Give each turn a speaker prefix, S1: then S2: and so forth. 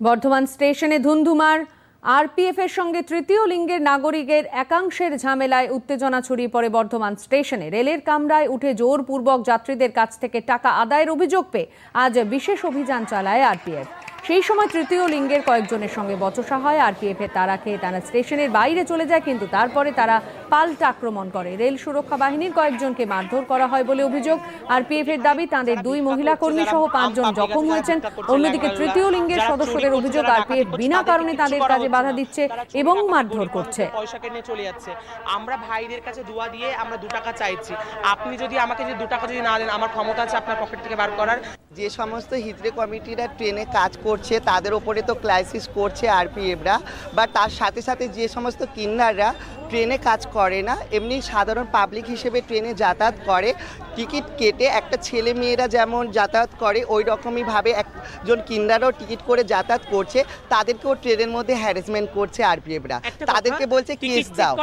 S1: বর্ধমান স্টেশনে ধুন্ধুমার আরপিএফ এর সঙ্গে তৃতীয় লিঙ্গের নাগরিকের একাংশের ঝামেলায় উত্তেজনা ছড়িয়ে পড়ে বর্ধমান স্টেশনে। রেলের কামরায় উঠে জোরপূর্বক যাত্রীদের কাছ থেকে টাকা আদায়ের অভিযোগ পেয়ে আজ বিশেষ অভিযান চালায় আরপিএফ। সেই সময় তৃতীয় লিঙ্গের কয়েকজনের সঙ্গে বচসা হয় আরপিএফ এর তারা খেয়ে তারা স্টেশনের বাইরে চলে যায়, কিন্তু তারপরে তারা পাল্টা আক্রমণ করে। রেল সুরক্ষা বাহিনীর কয়েকজনকে মারধর করা হয় বলে অভিযোগ। এর দাবি, তাদের দুই মহিলা কর্মী সহ পাঁচজন জখম হয়েছেন। অন্যদিকে তৃতীয় লিঙ্গের সদস্যদের অভিযোগ আরপিএফ বিনা কারণে তাদের কাজে বাধা দিচ্ছে এবং মারধর করছে।
S2: পয়সা কেটে চলে যাচ্ছে। আমরা ভাইদের কাছে দোয়া দিয়ে আমরা দু টাকা চাইছি। আপনি যদি আমাকে যদি দু টাকা যদি না দেন, আমার ক্ষমতা আছে আপনার পকেট থেকে বার করার।
S3: যে সমস্ত হিজড়ে কমিটিরা ট্রেনে কাজ করছে তাদের ওপরে তো ক্লাইসিস করছে আরপিএফরা বা তার সাথে সাথে যে সমস্ত কিন্নাররা ট্রেনে কাজ করে না এমনি সাধারণ পাবলিক হিসেবে ট্রেনে যাতায়াত করে। টিকিট কেটে একটা ছেলে মেয়েরা যেমন যাতায়াত করে ওই রকমইভাবে একজন কিন্নারও টিকিট করে যাতায়াত করছে। তাদেরকেও ট্রেনের মধ্যে হ্যারাসমেন্ট করছে আরপিএফরা। তাদেরকে বলছে কেস দাও।